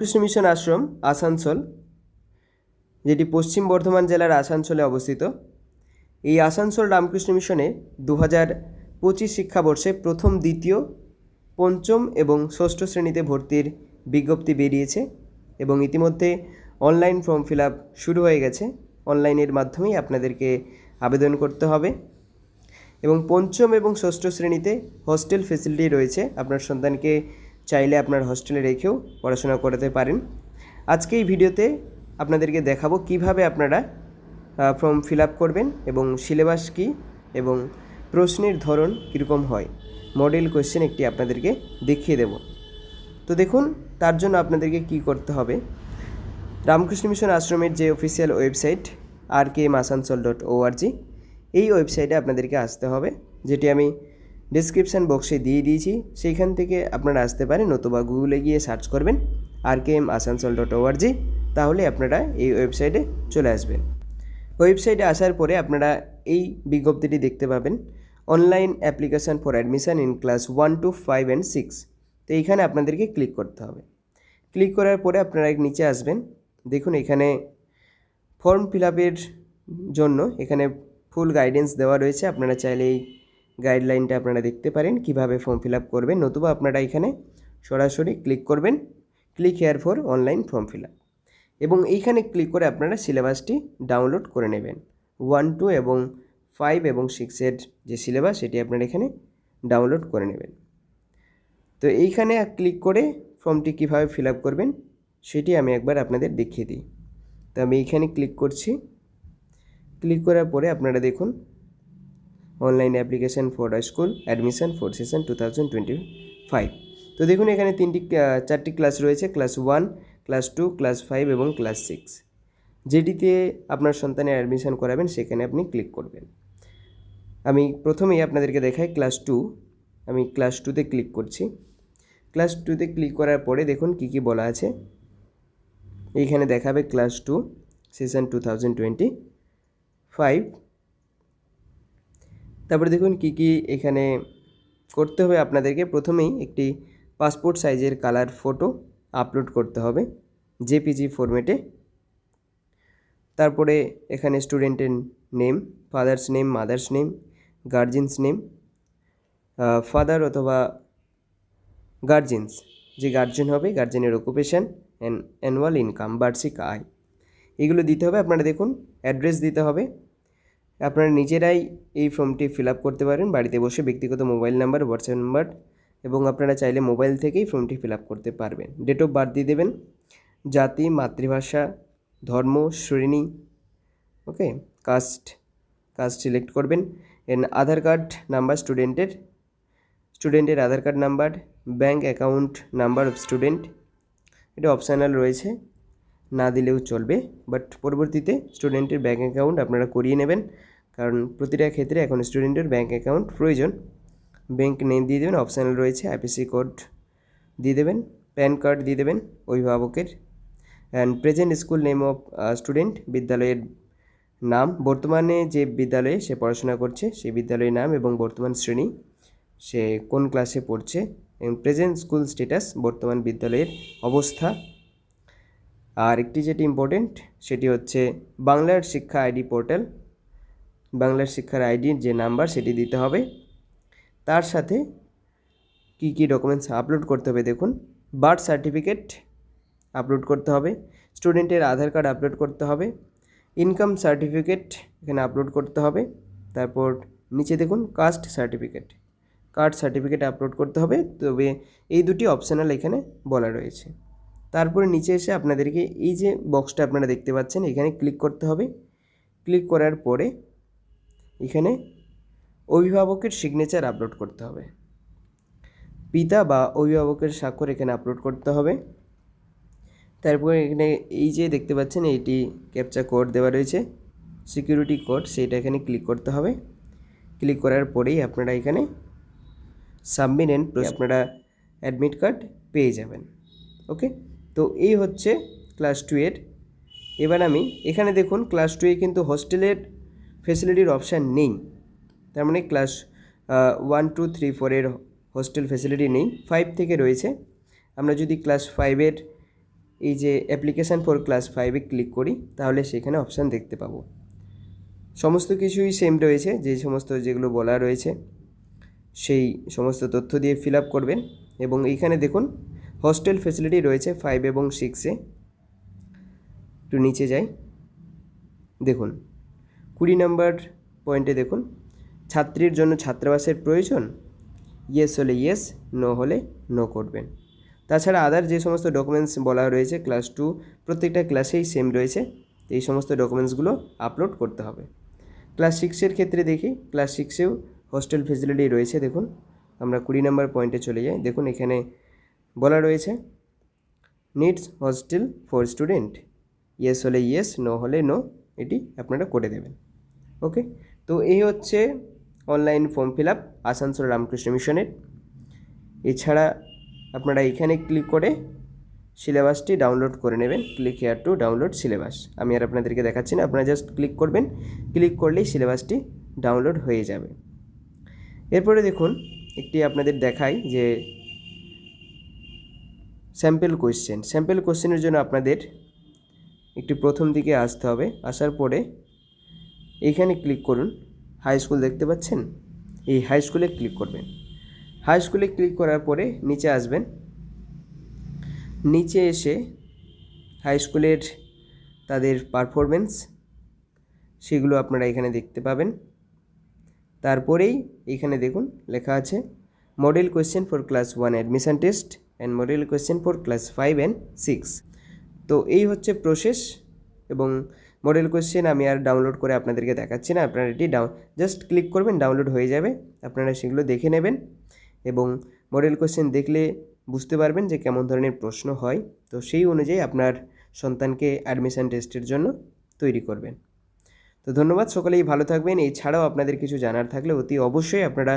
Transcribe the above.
Krishna mission আশ্রম, আসানসোল, যেটি পশ্চিম বর্ধমান জেলার আসানসোলে অবস্থিত। এই আসানসোল রামকৃষ্ণ মিশনে দু হাজার পঁচিশ শিক্ষাবর্ষে প্রথম, দ্বিতীয়, পঞ্চম এবং ষষ্ঠ শ্রেণীতে ভর্তির বিজ্ঞপ্তি বেরিয়েছে এবং ইতিমধ্যে অনলাইন ফর্ম ফিল আপ শুরু হয়ে গেছে। অনলাইনের মাধ্যমেই আপনাদেরকে আবেদন করতে হবে এবং পঞ্চম এবং ষষ্ঠ শ্রেণীতে হস্টেল ফেসিলিটি রয়েছে। আপনার সন্তানকে চাইলে আপনার হস্টেলে রেখেও পড়াশোনা করাতে পারেন। আজকে এই ভিডিওতে আপনাদেরকে দেখাবো কীভাবে আপনারা ফর্ম ফিল আপ করবেন এবং সিলেবাস কী এবং প্রশ্নের ধরন কীরকম হয়। মডেল কোয়েশ্চেন একটি আপনাদেরকে দেখিয়ে দেব। তো দেখুন, তার জন্য আপনাদেরকে কি করতে হবে। রামকৃষ্ণ মিশন আশ্রমের যে official website, R K M Asansol dot org এই ওয়েবসাইটে আপনাদেরকে আসতে হবে, যেটি আমি ডিসক্রিপশান বক্সে দিয়ে দিয়েছি। সেইখান থেকে আপনারা আসতে পারেন নতুবা গুগলে গিয়ে সার্চ করবেন R K M Asansol dot org তাহলে আপনারা এই ওয়েবসাইটে চলে আসবেন। ওয়েবসাইটে আসার পরে আপনারা এই বিজ্ঞপ্তিটি দেখতে পাবেন online application for admission in class one to five and six তো এইখানে আপনাদেরকে ক্লিক করতে হবে। ক্লিক করার পরে আপনারা নিচে আসবেন। দেখুন এখানে ফর্ম ফিল আপের জন্য এখানে ফুল গাইডেন্স দেওয়া রয়েছে। আপনারা চাইলে এই গাইডলাইনটা আপনারা দেখতে পারেন, কীভাবে ফর্ম ফিল আপ করবেন, নতুবা আপনারা এখানে সরাসরি ক্লিক করবেন click here for online form fill up এবং এইখানে ক্লিক করে আপনারা সিলেবাসটি ডাউনলোড করে নেবেন। ওয়ান টু এবং ফাইভ এবং সিক্সের যে সিলেবাস সেটি আপনারা এখানে ডাউনলোড করে নেবেন। তো এইখানে ক্লিক করে ফর্মটি কীভাবে ফিল আপ করবেন, সেটি আমি একবার আপনাদের দেখিয়ে দিই। তো আমি এইখানে ক্লিক করছি। ক্লিক করার পরে আপনারা দেখুন online application for school admission for session two thousand twenty five তো দেখুন, এখানে তিনটি চারটি ক্লাস রয়েছে class one class two class five এবং ক্লাস সিক্স যেটিতে আপনার সন্তানের অ্যাডমিশন করাবেন, সেখানে আপনি ক্লিক করবেন। আমি প্রথমেই আপনাদেরকে দেখাই ক্লাস টু আমি ক্লাস টুতে ক্লিক করছি। ক্লাস টুতে ক্লিক করার পরে দেখুন কী কী বলা আছে। এইখানে দেখাবে class two session two thousand twenty five তারপরে দেখুন কী কী এখানে করতে হবে আপনাদেরকে। প্রথমেই একটি পাসপোর্ট সাইজের কালার ফটো আপলোড করতে হবে জেপিজি ফরম্যাটে তারপরে এখানে স্টুডেন্টের name father's name mother's name guardian's name father অথবা গার্জেন্স যে গার্জেন হবে গার্জেনের অকুপেশন অ্যান্ড অ্যানুয়াল ইনকাম বার্ষিক আয়। এগুলো দিতে হবে, আপনারা দেখুন অ্যাড্রেস দিতে হবে। আপনারা নিজেরাই এই ফর্মটি ফিল আপ করতে পারেন। বাড়িতে বসে ব্যক্তিগত মোবাইল নাম্বার হোয়াটসঅ্যাপ নাম্বার এবং আপনারা চাইলে মোবাইল থেকেই ফর্মটি ফিল আপ করতে পারবেন। ডেট অফ বার্থ দিয়ে দেবেন। জাতি, মাতৃভাষা, ধর্ম, শ্রেণি ওকে কাস্ট কাস্ট সিলেক্ট করবেন। এন আধার কার্ড নাম্বার স্টুডেন্টের স্টুডেন্টের Aadhaar card number bank account number of student এটা অপশানাল রয়েছে। না দিলেও চলবে বাট পরবর্তীতে স্টুডেন্টের ব্যাঙ্ক অ্যাকাউন্ট আপনারা করিয়ে নেবেন। কারণ প্রতিটা ক্ষেত্রে এখন স্টুডেন্টের ব্যাঙ্ক অ্যাকাউন্ট প্রয়োজন। ব্যাঙ্ক নেম দিয়ে দেবেন অপশানাল রয়েছে আইপিসি কোড দিয়ে দেবেন প্যান কার্ড দিয়ে দেবেন অভিভাবকের। And present school name of student বিদ্যালয়ের নাম, বর্তমানে যে বিদ্যালয়ে সে পড়াশোনা করছে, সেই বিদ্যালয়ের নাম এবং বর্তমান শ্রেণি সে কোন ক্লাসে পড়ছে এবং প্রেজেন্ট স্কুল স্ট্যাটাস বর্তমান বিদ্যালয়ের অবস্থা। আর একটি যেটি ইম্পর্টেন্ট সেটি হচ্ছে বাংলার শিক্ষা আইডি পোর্টাল বাংলার শিক্ষার আইডির যে নাম্বার সেটি দিতে হবে। তার সাথে কি কি ডকুমেন্টস আপলোড করতে হবে দেখুন। বার্থ সার্টিফিকেট আপলোড করতে হবে। স্টুডেন্টের আধার কার্ড আপলোড করতে হবে। ইনকাম সার্টিফিকেট এখানে আপলোড করতে হবে। তারপর নিচে দেখুন caste certificate card certificate upload করতে হবে। তবে এই দুটি অপশনাল এখানে বলা রয়েছে। তারপরে নিচে এসে আপনাদেরকে এই যে বক্সটা আপনারা দেখতে পাচ্ছেন, এখানে ক্লিক করতে হবে। ক্লিক করার পরে এখানে অভিভাবকের সিগনেচার আপলোড করতে হবে। পিতা বা অভিভাবকের স্বাক্ষর এখানে আপলোড করতে হবে। তারপরে এখানে এই যে দেখতে পাচ্ছেন, এইটি ক্যাপচা কোড দেওয়া রয়েছে। সিকিউরিটি কোড সেটা এখানে ক্লিক করতে হবে। ক্লিক করার পরেই আপনারা এখানে সাবমিট অ্যান্ড আপনারা অ্যাডমিট কার্ড পেয়ে যাবেন। ওকে তো এই হচ্ছে ক্লাস টু এর। এবার আমি, এখানে দেখুন ক্লাস টুয়ে কিন্তু হোস্টেলের ফেসিলিটির অপশান নেই। তার মানে ক্লাস ওয়ান টু থ্রি ফোরের হোস্টেল ফেসিলিটি নেই। ফাইভ থেকে রয়েছে। আমরা যদি ক্লাস ফাইভের এই যে অ্যাপ্লিকেশান ফর ক্লাস ফাইভে ক্লিক করি, তাহলে সেখানে অপশান দেখতে পাবো। সমস্ত কিছুই সেম রয়েছে। যে সমস্ত যেগুলো বলা রয়েছে, সেই সমস্ত তথ্য দিয়ে ফিল আপ করবেন। এবং এইখানে দেখুন হস্টেল ফেসিলিটি রয়েছে ফাইভ এবং সিক্সে একটু নিচে যাই। দেখুন কুড়ি নম্বর পয়েন্টে দেখুন, ছাত্রীর জন্য ছাত্রাবাসের প্রয়োজন ইয়েস হলে ইয়েস নো হলে নো করবেন। তাছাড়া আদার যে সমস্ত ডকুমেন্টস বলা রয়েছে ক্লাস টু প্রত্যেকটা ক্লাসেই সেম রয়েছে, এই সমস্ত ডকুমেন্টসগুলো আপলোড করতে হবে। ক্লাস সিক্সের ক্ষেত্রে দেখি ক্লাস সিক্সেও হস্টেল ফেসিলিটি রয়েছে, দেখুন, আমরা কুড়ি নম্বর পয়েন্টে চলে যাই, দেখুন এখানে বলা রয়েছে needs hostel for student yes হলে ইয়েস নো হলে নো এটি আপনারা করে দেবেন। ওকে তো এই হচ্ছে online form fill up Asansol Ramakrishna মিশনের এছাড়া আপনারা এখানে ক্লিক করে সিলেবাসটি ডাউনলোড করে নেবেন। Click here to download syllabus আমি আর আপনাদেরকে দেখাচ্ছি না, আপনারা জাস্ট ক্লিক করবেন। ক্লিক করলেই সিলেবাসটি ডাউনলোড হয়ে যাবে। এরপরে দেখুন, একটি আপনাদের দেখাই যে স্যাম্পেল কোয়েশ্চেন স্যাম্পেল কোয়েশ্চেনের জন্য আপনাদের একটু প্রথম দিকে আসতে হবে। আসার পরে এইখানে ক্লিক করুন হাই স্কুল দেখতে পাচ্ছেন? এই হাই স্কুলে ক্লিক করবেন। হাই স্কুলে ক্লিক করার পরে নিচে আসবেন। নিচে এসে হাই স্কুলের তাদের পারফরমেন্স সেগুলো আপনারা এখানে দেখতে পাবেন। তারপরেই এখানে দেখুন, লেখা আছে model question for class one admission test and model question for class five and six তো এই হচ্ছে প্রসেস এবং মডেল কোয়েশ্চেন আমি আর ডাউনলোড করে আপনাদেরকে দেখাচ্ছি না, আপনারা এটি ডাউন জাস্ট ক্লিক করবেন ডাউনলোড হয়ে যাবে, আপনারা সেগুলো দেখে নেবেন এবং মডেল কোয়েশ্চেন দেখলে বুঝতে পারবেন যে কেমন ধরনের প্রশ্ন হয়। তো সেই অনুযায়ী আপনার সন্তানকে অ্যাডমিশন টেস্টের জন্য তৈরি করবেন। তো ধন্যবাদ, সকলেই ভালো থাকবেন। এছাড়াও আপনাদের কিছু জানার থাকলে অতি অবশ্যই আপনারা